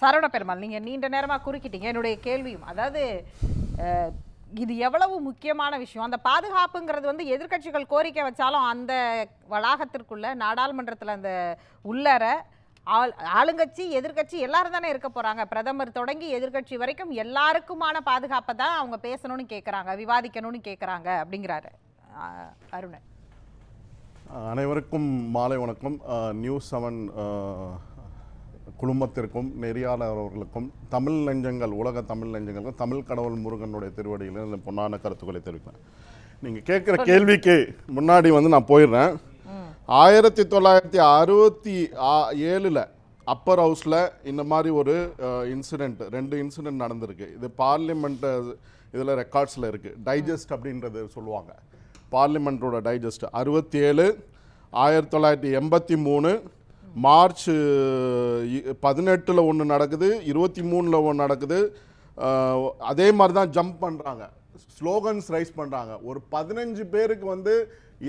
சரவண பெருமாள் நீங்கள் நீண்ட நேரமாக குறுக்கிட்டீங்க. என்னுடைய கேள்வியும் அதாவது இது எவ்வளவு முக்கியமான விஷயம். அந்த பாதுகாப்புங்கிறது வந்து எதிர்க்கட்சிகள் கோரிக்கை வச்சாலும் அந்த வளாகத்திற்குள்ள நாடாளுமன்றத்தில் அந்த உள்ளர ஆள் ஆளுங்கட்சி எதிர்க்கட்சி எல்லாரும் தானே இருக்க போகிறாங்க பிரதமர் தொடங்கி எதிர்க்கட்சி வரைக்கும் எல்லாருக்குமான பாதுகாப்பை தான் அவங்க பேசணும்னு கேட்குறாங்க விவாதிக்கணும்னு கேட்குறாங்க அப்படிங்கிறாரு. அருணன். அனைவருக்கும் மாலை வணக்கம். நியூஸ் செவன் குழுமத்திற்கும் நெறியாளர் அவர்களுக்கும் தமிழ் நெஞ்சங்கள் உலக தமிழ் நெஞ்சங்களுக்கும் தமிழ் கடவுள் முருகனுடைய திருவடியில் இந்த பொன்னான கருத்துக்களை தெரிவிக்கிறேன் நீங்கள் கேட்குற கேள்விக்கு முன்னாடி வந்து நான் போயிடுறேன். ஆயிரத்தி தொள்ளாயிரத்தி அறுபத்தி ஏழில் அப்பர் ஹவுஸில் இந்த மாதிரி ஒரு இன்சிடெண்ட் ரெண்டு இன்சிடெண்ட் நடந்திருக்கு. இது பார்லிமெண்ட் இதில் ரெக்கார்ட்ஸில் இருக்குது டைஜஸ்ட் அப்படின்றது சொல்லுவாங்க. பார்லிமெண்ட்டோட டைஜஸ்ட். அறுபத்தி ஏழு ஆயிரத்தி தொள்ளாயிரத்தி எண்பத்தி மூணு மார்ச் பதினெட்டில் ஒன்று நடக்குது இருபத்தி மூணில் ஒன்று நடக்குது. அதே மாதிரி தான் ஜம்ப் பண்ணுறாங்க ஸ்லோகன்ஸ் ரைஸ் பண்ணுறாங்க ஒரு பதினஞ்சு பேருக்கு வந்து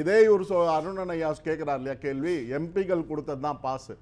இதே ஒரு சொ அருணன் ஐயா கேட்குறாரு இல்லையா கேள்வி? எம்பிகள் கொடுத்தது தான் பாஸு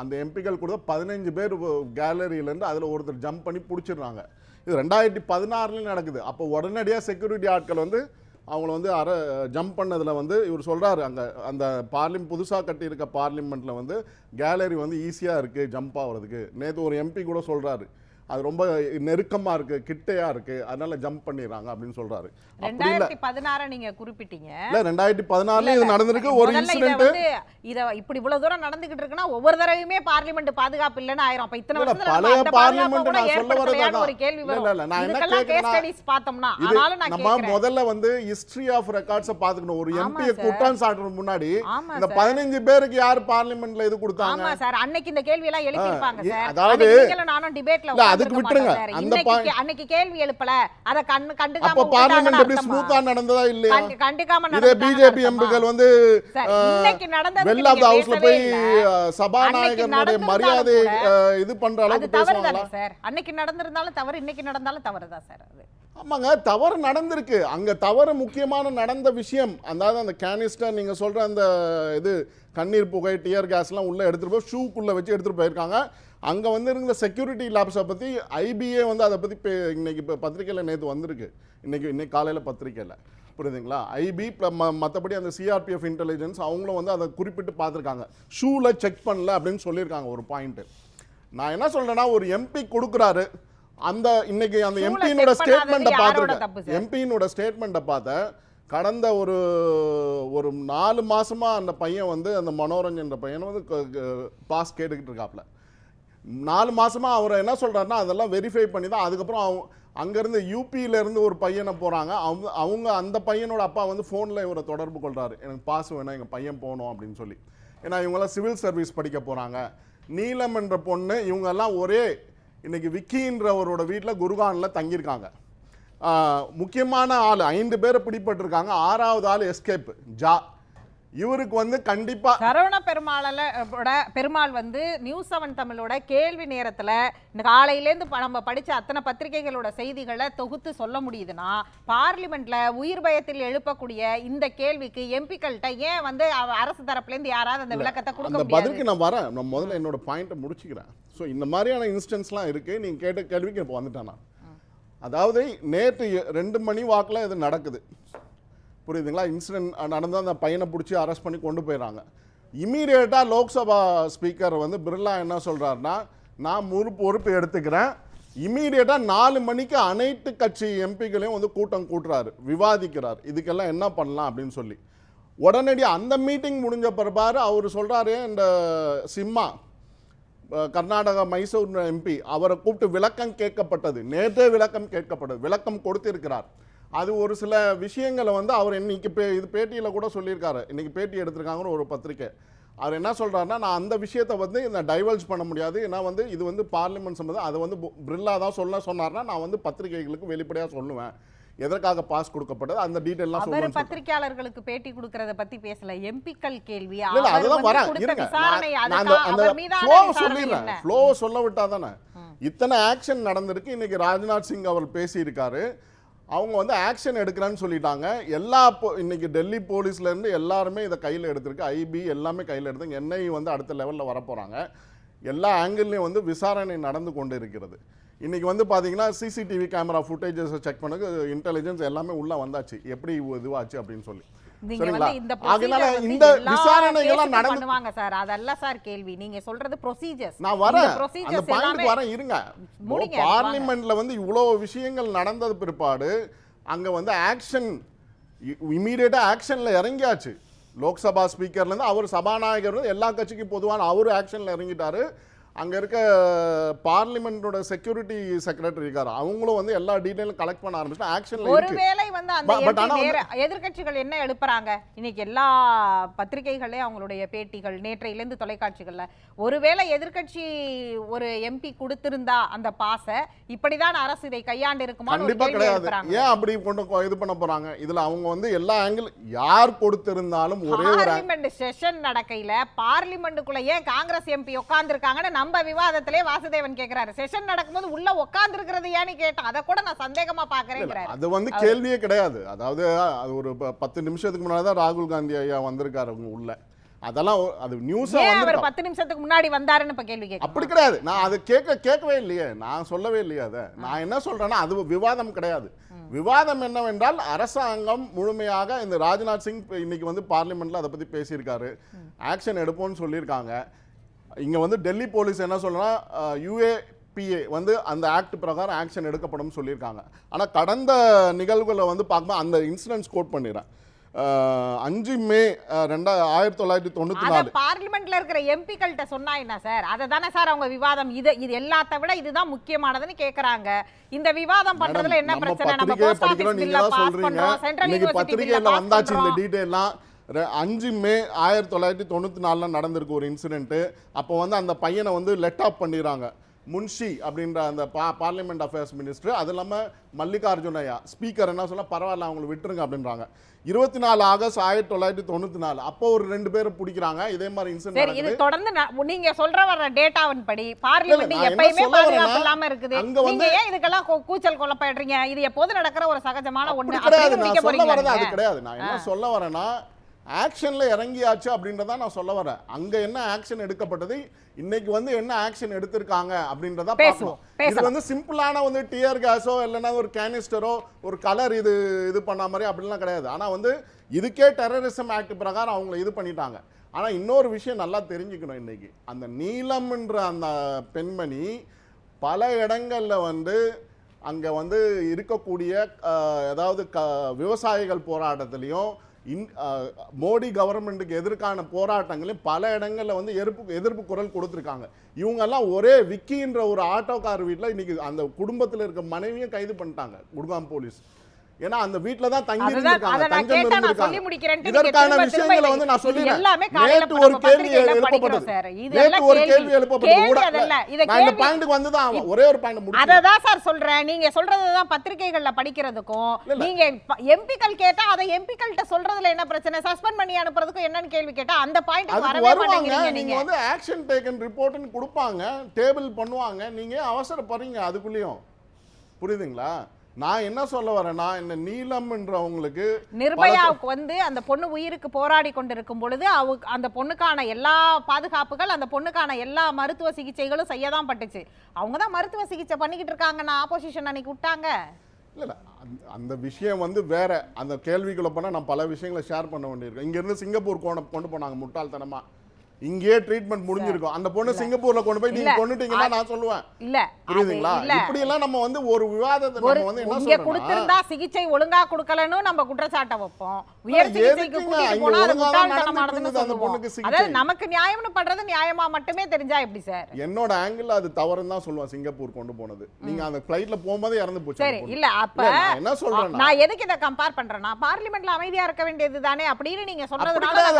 அந்த எம்பிகள் கொடுத்த பதினஞ்சு பேர் கேலரியிலேருந்து அதில் ஒருத்தர் ஜம்ப் பண்ணி பிடிச்சிடுறாங்க. இது ரெண்டாயிரத்தி பதினாறுலேயும் நடக்குது. அப்போ உடனடியாக செக்யூரிட்டி ஆட்கள் வந்து அவங்கள வந்து அற ஜம்ப் பண்ணதில் வந்து இவர் சொல்கிறாரு அங்கே அந்த பார்லிம் புதுசாக கட்டியிருக்க பார்லிமெண்ட்டில் வந்து கேலரி வந்து ஈஸியாக இருக்குது ஜம்ப் ஆகிறதுக்கு நேற்று ஒரு எம்பி கூட சொல்கிறாரு அது ரொம்ப நெருக்கமாக இருக்குது கிட்டையாக இருக்குது அதனால ஜம்ப் பண்ணிடுறாங்க அப்படின்னு சொல்கிறாரு இல்லை. ரெண்டாயிரத்தி பதினாறை நீங்க குறிப்பிட்டீங்க. இல்லை ரெண்டாயிரத்தி பதினாறுல இது நடந்திருக்கு. ஒரு இன்சிடென்ட் இத இப்படி இவ்வளவு தூரம் நடந்துகிட்டு இருக்குன்னா ஒவ்வொரு தடவையுமே பார்லிமெண்ட் பாதுகாப்பு இல்லைன்னு ஆயிரும். அப்ப இத்தனை வருஷத்துல பழைய பார்லிமெண்ட் நான் சொல்ல வரது ஒரு கேள்வி வரும். இல்ல, நான் என்ன ஸ்டடிஸ் பார்த்தோம்னா இது ஆனாலும் நான் நம்ம முதல்ல வந்து ஹிஸ்டரி ஆஃப் ரெக்கார்ட்ஸை பார்த்துக்கணும். ஒரு சார். குற்றம் சாட்டுறதுக்கு முன்னாடி. இந்த. பதினஞ்சு பேருக்கு யார் பார்லிமெண்ட்ல இது கொடுத்தாங்க? ஆமா சார். அன்னைக்கு இந்த கேள்வி எல்லாம் எழுப்பியிருப்பாங்க ஆ, சார். அதாவது- நானும் டிபேட்ல அதுக்கு விட்டுருங்க. அந்த அன்னைக்கு கேள்வி எழுப்பல. அத கண்ணு கண்டுக்காம அப்ப விட்டுட்டாங்கன்னு எப்படி? ஸ்மூத்தா நடந்ததா இல்லையா? கண்டு- கண்டுக்காம இதே பிஜேபி? எம்பிகள் வந்து இன்னைக்கு நடந்ததுக்கு வெள்ள ஹவுஸ்ல போய் சபாநாயகனுடைய மரியாதை இது பண்ற அளவுக்கு பேசுவாங்களா? சார்? அன்னைக்கு நடந்திருந்தாலும் தவறு இன்னைக்கு நடந்தாலும் தவறு தான் சார் அது. ஆமாங்க தவறு நடந்திருக்கு. அங்க தவறு முக்கியமான நடந்த விஷயம் அதாவது அந்த கேனிஸ்டர் நீங்க சொல்ற அந்த இது கண்ணீர் புகை டியர் கேஸ்லாம் உள்ள எடுத்துட்டு போய் ஷூக்குள்ள வச்சு எடுத்துட்டு போயிருக்காங்க. அங்க வந்து இருந்த செக்யூரிட்டி லேப்ஸை பத்தி ஐபிஏ வந்து அதை பத்தி பே- இன்னைக்கு இப்போ பத்திரிக்கையில் நேற்று வந்திருக்கு. இன்னைக்கு இன்னைக்கு காலையில பத்திரிக்கையில். புரியுதுங்களா? ஐபி மற்றபடி அந்த சிஆர்பிஎஃப் இன்டெலிஜென்ஸ் அவங்களும் வந்து அதை குறிப்பிட்டு பார்த்துருக்காங்க ஷூவில் செக் பண்ணல அப்படின்னு சொல்லியிருக்காங்க ஒரு பாயிண்ட் நான் என்ன சொல்றேன்னா ஒரு எம்பி கொடுக்குறாரு. அந்த இன்னைக்கு அந்த எம்பியினோட ஸ்டேட்மெண்ட்டை பார்த்துருக்கேன்? எம்பியினோட ஸ்டேட்மெண்ட்டை பார்த்தேன் கடந்த ஒரு ஒரு நாலு மாசமா அந்த பையன் வந்து அந்த மனோரஞ்சன்ற பையன் வந்து பாஸ் கேட்டுக்கிட்டு இருக்காப்ல. நாலு மாதமாக அவர் என்ன சொல்கிறாருன்னா அதெல்லாம் வெரிஃபை பண்ணி தான் அதுக்கப்புறம் அவங்க அங்கேருந்து யூபியிலேருந்து ஒரு பையனை போகிறாங்க அவங்க அவங்க அந்த பையனோட அப்பா வந்து ஃபோனில் இவரை தொடர்பு கொள்கிறாரு எனக்கு பாஸ் வேணும் எங்கள் பையன் போகணும் அப்படின்னு சொல்லி. ஏன்னா இவங்கெல்லாம் சிவில் சர்வீஸ் படிக்க போகிறாங்க நீலம் என்ற பொண்ணு இவங்கெல்லாம் ஒரே இன்றைக்கி விக்கின்றவரோட வீட்டில் குருகானில் தங்கியிருக்காங்க. முக்கியமான ஆள் ஐந்து பேர் பிடிபட்டிருக்காங்க. ஆறாவது ஆள் எஸ்கேப் ஜா இவருக்கு வந்து கண்டிப்பா சரவண பெருமாளல ஓட பெருமாள் வந்து நியூஸ் செவன் தமிழோட கேள்வி நேரத்துல காலையிலேருந்து நம்ம படிச்ச அத்தனை பத்திரிகைகளோட செய்திகளை தொகுத்து சொல்ல முடியுதுன்னா பார்லிமெண்ட்ல உயிர் பயத்தில் எழுப்பக்கூடிய இந்த கேள்விக்கு எம்பிக்கள்கிட்ட ஏன் வந்து அரசு தரப்புல இருந்து யாராவது அந்த விளக்கத்தை கொடுக்க பதிலுக்கு நான் வரேன். நான் முதல்ல என்னோட பாயிண்ட்டை முடிச்சுக்கிறேன். ஸோ இந்த மாதிரியான இன்ஸ்டன்ஸ்லாம் இருக்கு. நீங்க கேட்ட கேள்விக்கு இப்போ வந்துட்டேன் அதாவது நேற்று ரெண்டு மணி வாக்கில் இது நடக்குது. புரியுதுங்களா? இன்சிடென்ட் நடந்து அந்த பையனை பிடிச்சி அரெஸ்ட் பண்ணி கொண்டு போயிடறாங்க இமீடியட்டாக லோக்சபா ஸ்பீக்கர் வந்து பிர்லா என்ன சொல்கிறாருன்னா நான் முழு பொறுப்பு எடுத்துக்கிறேன். இமீடியட்டாக நாலு மணிக்கு அனைத்து கட்சி எம்பிகளையும் வந்து கூட்டம் கூட்டுறாரு விவாதிக்கிறார். இதுக்கெல்லாம் என்ன பண்ணலாம் அப்படின்னு சொல்லி. உடனடியாக அந்த மீட்டிங் முடிஞ்ச பிறப்பாரு அவர் சொல்கிறாரு இந்த சிம்மா கர்நாடக கர்நாடகா மைசூர் எம்பி அவரை கூப்பிட்டு விளக்கம் கேட்கப்பட்டது. நேற்றே விளக்கம் கேட்கப்பட்டது. விளக்கம் கொடுத்திருக்கிறார். அது ஒரு சில விஷயங்களை வந்து அவர் இன்னைக்கு பே இது பேட்டியில் கூட சொல்லியிருக்காரு. இன்னைக்கு பேட்டி எடுத்திருக்காங்கன்னு ஒரு பத்திரிக்கை. அவர் என்ன சொல்றாருன்னா நான் அந்த விஷயத்தை வந்து இந்த டைவல்ஜ் பண்ண முடியாது. ஏன்னா வந்து இது வந்து பார்லிமெண்ட் சம்பந்தம். அதை வந்து பு- பிர்லா தான் சொல்ல சொன்னார்னா நான் வந்து பத்திரிகைகளுக்கு வெளிப்படையாக சொல்லுவேன். எதற்காக பாஸ் கொடுக்கப்பட்டது? அந்த டீட்டெயிலாம் அவர் சொல்லுவேன் பத்திரிகையாளர்களுக்கு பேட்டி கொடுக்கறத பத்தி பேசல. எம்பிக்கள் கேள்வி. இல்ல வரேன் கொடுத்த இருங்க. நான் நான் அந்த அந்த ஃப்ளோ சொல்லிடுறேன்? ஃப்ளோ சொல்ல விட்டா தானே இத்தனை ஆக்ஷன் நடந்திருக்கு. இன்னைக்கு ராஜ்நாத் சிங் அவர் பேசியிருக்காரு. அவங்க வந்து ஆக்ஷன் எடுக்கிறேன்னு சொல்லிட்டாங்க. எல்லா இன்னைக்கு டெல்லி போலீஸ்லேருந்து எல்லாருமே இதை கையில் எடுத்திருக்கு. ஐபி எல்லாமே கையில் எடுத்து என்ஐ வந்து அடுத்த லெவலில் வரப்போகிறாங்க எல்லா ஆங்கிள்லேயும் வந்து விசாரணை நடந்து கொண்டு இருக்கிறது இன்றைக்கி வந்து பார்த்தீங்கன்னா சிசிடிவி கேமரா ஃபுட்டேஜஸை செக் பண்ண இன்டெலிஜென்ஸ் எல்லாமே உள்ளே வந்தாச்சு. எப்படி இதுவாச்சு அப்படின்னு சொல்லி. சரிங்களா? அதனால இந்த விசாரணைகள்லாம் நடந்து சார். அதல்ல சார் கேள்வி. நீங்க சொல்றது ப்ரொசீஜர்ஸ் நான் வரேன். அந்த வரேன். இருங்க. பார்லிமெண்ட்ல வந்து இவ்வளோ விஷயங்கள் நடந்தது பிற்பாடு அங்க வந்து ஆக்ஷன் இமீடியட்டா ஆக்ஷன்ல இறங்கியாச்சு. லோக்சபா ஸ்பீக்கர்ல இருந்து அவர் சபாநாயகர் எல்லா கட்சிக்கும் பொதுவான அவர் ஆக்ஷன்ல இறங்கிட்டாரு. அங்க இருக்க பார்லிமெண்டோட செக்யூரிட்டி செக்ரட்டரி இருக்காரு. அவங்களும் வந்து எல்லா டீடைலும் கலெக்ட் பண்ண ஆரம்பிச்சு ஆக்ஷன்ல ஒருவேளை வந்து அந்த எதிர்க்கட்சிகள் என்ன எழுப்புறாங்க? இன்னைக்கு எல்லா பத்திரிகைகளே அவங்களுடைய பேட்டிகள் நேற்றையிலேருந்து தொலைக்காட்சிகள்ல. ஒருவேளை எதிர்க்கட்சி ஒரு எம்பி கொடுத்திருந்தா அந்த பாச இப்படிதான் அரசு இதை கையாண்டு இருக்குமான்னு ஒரு கண்டிப்பா கிடையாது. ஏன் அப்படி கொண்டு இது பண்ண போறாங்க? இதுல அவங்க வந்து எல்லா ஆங்கிள் யார் கொடுத்திருந்தாலும் ஒரே ஒரு செஷன் நடக்கையில பார்லிமெண்ட்டுக்குள்ள ஏன் காங்கிரஸ் எம்பி உட்கார்ந்துருக்காங்கன்னு நம்ம விவாதத்திலே வாசுதேவன் கேக்குறாரு. செஷன் நடக்கும்போது உள்ள உட்கார்ந்துருக்கிறது ஏன்னு கேட்டேன் அதை கூட நான் சந்தேகமா பாக்குறேங்கிறாரு. அது வந்து கேள்வியே கிடையாது. அதாவது அது ஒரு பத்து நிமிஷத்துக்கு முன்னாடி தான் ராகுல் காந்தி ஐயா வந்திருக்காரு அவங்க உள்ள. அதெல்லாம் அது நியூஸா வந்து பத்து நிமிஷத்துக்கு முன்னாடி வந்தாருன்னு இப்ப கேள்வி கேட்க அப்படி கிடையாது. நான் அது கேட்க கேட்கவே இல்லையே. நான் சொல்லவே இல்லையே அதை. நான் என்ன சொல்றேன்னா அது விவாதம் கிடையாது. விவாதம் என்னவென்றால் அரசாங்கம் முழுமையாக இந்த ராஜ்நாத் சிங் இன்னைக்கு வந்து பார்லிமெண்ட்ல அதை பத்தி பேசியிருக்காரு. ஆக்ஷன் எடுப்போம்னு சொல்லியிருக்காங்க. இங்க வந்து டெல்லி போலீஸ் என்ன சொல்றா யூஏபிஏ வந்து அந்த ஆக்ட் பிரகாரம் ஆக்ஷன் எடுக்கப்படும் சொல்லியிருக்காங்க. ஆனா கடந்த நிகழ்வுகளை வந்து பார்க்கும்போது அந்த இன்சிடென்ட்ஸ் கோட் பண்ணிடுறேன். அஞ்சு மே ரெண்டா ஆயிரத்தி தொள்ளாயிரத்தி தொண்ணூத்தி நாலு. பார்லிமெண்ட்ல இருக்கிற எம்பிக்கள்கிட்ட சொன்னா என்ன சார்? அதை தானே சார் அவங்க விவாதம். இது இது எல்லாத்த விட இதுதான் முக்கியமானதுன்னு கேக்குறாங்க. இந்த விவாதம் பண்றதுல என்ன பிரச்சனை? நம்ம போஸ்ட் ஆபீஸ் பில்ல பாஸ் சொல்றீங்க. பண்றோம். சென்ட்ரல் யூனிவர்சிட்டி பில்ல வந்தாச்சு இந்த டீடைல்லாம் அஞ்சு மே ஆயிரத்தி தொள்ளாயிரத்தி தொண்ணூத்தி நாலுல நடந்திருக்கு ஒரு இன்சிடென்ட் அப்போ வந்து அந்த பையனை வந்து லெட் ஆஃப் பண்ணிடுறாங்க. முன்ஷி அப்படின்ற அந்த பா பார்லிமெண்ட் அஃபேர்ஸ் மினிஸ்டர் அது இல்லாமல் மல்லிகார்ஜுனையா ஸ்பீக்கர் என்ன சொல்ல பரவாயில்ல அவங்களை விட்டுருங்க அப்படின்றாங்க. இருபத்தி நாலு ஆகஸ்ட் ஆயிரத்தி தொள்ளாயிரத்தி தொண்ணூத்தி நாலு. அப்போ ஒரு ரெண்டு பேரை பிடிக்கிறாங்க. இதே மாதிரி இன்சிடென்ட் இது தொடர்ந்து நீங்க சொல்ற வர டேட்டாவின் படி பார்லிமெண்ட் எப்பயுமே பாதுகாப்பு இல்லாம இருக்குது. அங்க வந்து- ஏன் இதுக்கெல்லாம் கூச்சல் கொல்லப்படுறீங்க இது எப்போது நடக்கிற ஒரு சகஜமான ஒண்ணு கிடையாது. நான் சொல்ல வரது அது? கிடையாது. நான் என்ன சொல்ல வரேன்னா ஆக்ஷன்ல இறங்கியாச்சு அப்படின்றத நான் சொல்ல வரேன். அங்க என்ன ஆக்ஷன் எடுக்கப்பட்டது? இன்னைக்கு வந்து என்ன ஆக்ஷன் எடுத்திருக்காங்க அப்படின்றத பார்க்கணும். இது. வந்து சிம்பிளான வந்து டியர் கேஸோ இல்லைன்னா ஒரு கேனிஸ்டரோ ஒரு கலர் இது இது பண்ண மாதிரி அப்படிலாம் கிடையாது. ஆனா வந்து இதுக்கே டெரரிசம் ஆக்ட் பிரகாரம் அவங்கள இது பண்ணிட்டாங்க. ஆனா இன்னொரு விஷயம் நல்லா தெரிஞ்சுக்கணும் இன்னைக்கு. அந்த நீலம்ன்ற அந்த பெண்மணி பல இடங்கள்ல வந்து அங்க வந்து இருக்கக்கூடிய அஹ், அதாவது க விவசாயிகள் போராட்டத்திலையும் இன் மோடி கவர்மெண்ட்டுக்கு எதிர்க்கான போராட்டங்களையும் பல இடங்களில் வந்து எதிர்ப்பு எதிர்ப்பு குரல் கொடுத்துருக்காங்க. இவங்கெல்லாம் ஒரே விக்கின்ற ஒரு ஆட்டோக்கார் வீட்டில் இன்னைக்கு அந்த குடும்பத்தில் இருக்க மனைவியும் கைது பண்ணிட்டாங்க குடுகாம் போலீஸ். ஏன்னா அந்த வீட்ல தான் தங்கி அதை சொல்லி முடிக்கிறேன்ட்டு நீங்க இதற்கான விஷயங்களை வந்து நான் இது சொல்லிடுறேன். எல்லாமே நேற்று ஒரு கேள்வி எழுப்பப்பட்டது. எல்லாம் ஒரு கேள்வி. எழுப்பப்பட்டது. இதை நான் இந்த பாயிண்ட்க்கு வந்து தான் ஒரே ஒரு பாயிண்ட் முடிச்சு அததான் சார் சொல்றேன். நீங்க சொல்றதுதான் பத்திரிகைகள்ல படிக்கிறதுக்கும் நீங்க எம்பிக்கள் கேட்டா அதை எம்பிக்கள்கிட்ட சொல்றதுல என்ன பிரச்சனை? சஸ்பெண்ட் பண்ணி அனுப்புறதுக்கும் என்னன்னு கேள்வி கேட்டா அந்த பாயிண்ட் வரவே மாட்டேங்கிறீங்க நீங்க நீங்க. வந்து ஆக்ஷன் டேக்கன் ரிப்போர்ட்னு கொடுப்பாங்க. டேபிள் பண்ணுவாங்க. நீங்க அவசரப்படுறீங்க அதுக்குள்ளேயும்? புரியுதுங்களா? நான் என்ன சொல்ல வரேன்னா இந்த நீலம்ன்றவங்களுக்கு நிர்பயாவுக்கு வந்து அந்த பொண்ணு உயிருக்கு போராடி கொண்டிருக்கும் பொழுது அவ அந்த பொண்ணுக்கான எல்லா பாதுகாப்புகள் அந்த பொண்ணுக்கான எல்லா மருத்துவ சிகிச்சைகளும் செய்ய தான் பட்டுச்சு. அவங்க தான் மருத்துவ சிகிச்சை பண்ணிக்கிட்டு இருக்காங்க நான் ஆப்போசிஷன் அன்னைக்கு விட்டாங்க. இல்ல அந்த- விஷயம் வந்து வேற. அந்த கேள்விக்குள்ள போனா நான் பல விஷயங்களை ஷேர் பண்ண வேண்டியிருக்கும் இங்க இருந்து சிங்கப்பூர் கொண்டு கொண்டு போனாங்க முட்டாள்தனமா. இங்கேயே ட்ரீட்மெண்ட் முடிஞ்சிருக்கும். அந்த பொண்ணு சிங்கப்பூர்ல கொண்டு போய் நீங்க. கொண்டுட்டீங்கன்னா நான் சொல்லுவேன். இல்ல. புரியுதுங்களா? இப்படி எல்லாம் நம்ம வந்து ஒரு விவாதத்தை நம்ம வந்து என்ன இங்க சொல்றோம்னா கொடுத்திருந்தா சிகிச்சை ஒழுங்கா கொடுக்கலன்னு நம்ம குற்றச்சாட்டை வைப்போம். உயர் சிகிச்சைக்கு? கூட்டிட்டு போனா அது நடந்துட்டு இருந்தது அந்த பொண்ணுக்கு சிகிச்சை. அதாவது நமக்கு நியாயம்னு பண்றது நியாயமா மட்டுமே தெரிஞ்சா எப்படி சார்? என்னோட ஆங்கிள் அது தவறுன்னு தான் சொல்லுவேன் சிங்கப்பூர் கொண்டு போனது. நீங்க அந்த ஃபிளைட்ல போகும்போதே இறந்து போச்சு சரி. இல்ல அப்ப என்ன சொல்றேன்னா நான் எதுக்கு இதை கம்பேர் பண்றேன்னா பார்லிமெண்ட்ல அமைதியா இருக்க வேண்டியது தானே அப்படின்னு நீங்க compare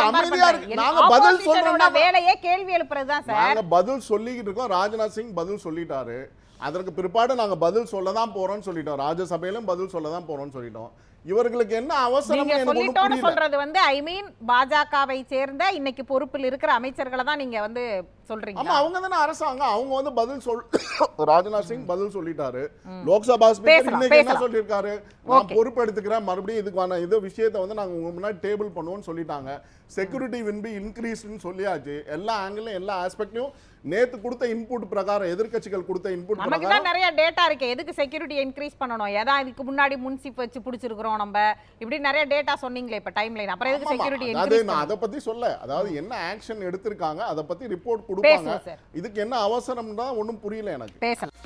அமைதியா. நாங்க பதில் சொல்றோம்னா- வேலையே கேள்வி எழுப்புறதுதான் சார். நாங்க பதில் சொல்லிக்கிட்டு இருக்கோம். ராஜ்நாத் சிங் பதில் சொல்லிட்டாரு. அதற்கு பிற்பாடு நாங்க பதில் சொல்ல தான் போறோம்னு சொல்லிட்டோம். ராஜ்யசபையிலும் பதில் சொல்ல தான் போறோம்னு சொல்லிட்டோம். இவர்களுக்கு என்ன அவசரம் புரியல. சொல்றது வந்து ஐ மீன் பாஜகவை சேர்ந்த இன்னைக்கு பொறுப்பில் இருக்கிற அமைச்சர்களை தான் நீங்க வந்து சொல்றீங்க ஆமா அவங்க தானே அரசாங்கம். அவங்க வந்து பதில் சொல் ராஜ்நாத் சிங் பதில் சொல்லிட்டாரு. லோக்சபா ஸ்பீக்கர் இன்னைக்கு என்ன. சொல்லியிருக்காரு? நான் பொறுப்பு எடுத்துக்கிறேன் மறுபடியும் இதுக்கான இது விஷயத்தை வந்து நாங்க உங்க முன்னாடி டேபிள் பண்ணுவோம்னு சொல்லிட்டாங்க. செக்யூரிட்டி வின் பி இன்க்ரீஸ்னு சொல்லியாச்சு. எல்லா ஆங்கிளும் எல்லா ஆஸ்பெக்ட்லயும் நேத்து கொடுத்த இன்புட் பிரகாரம் எதிர்க்கட்சிகள் கொடுத்த இன்புட் நமக்கு தான் நிறைய டேட்டா இருக்கு. எதுக்கு செக்யூரிட்டி இன்க்ரீஸ் பண்ணணும்? ஏதா இதுக்கு முன்னாடி முன்சிப் வச்சு பிடிச்சிருக்கிறோம் நம்ம? இப்படி நிறைய டேட்டா சொன்னீங்களே இப்ப டைம் லைன் அப்புறம் எதுக்கு. செக்யூரிட்டி நான் அதை பத்தி சொல்ல. அதாவது என்ன ஆக்ஷன் எடுத்திருக்காங்க அதை பத்தி ரிப்போர்ட் கொடுப்பாங்க. இதுக்கு என்ன அவசரம் தான் ஒன்றும் புரியல எனக்கு. பேசலாம்.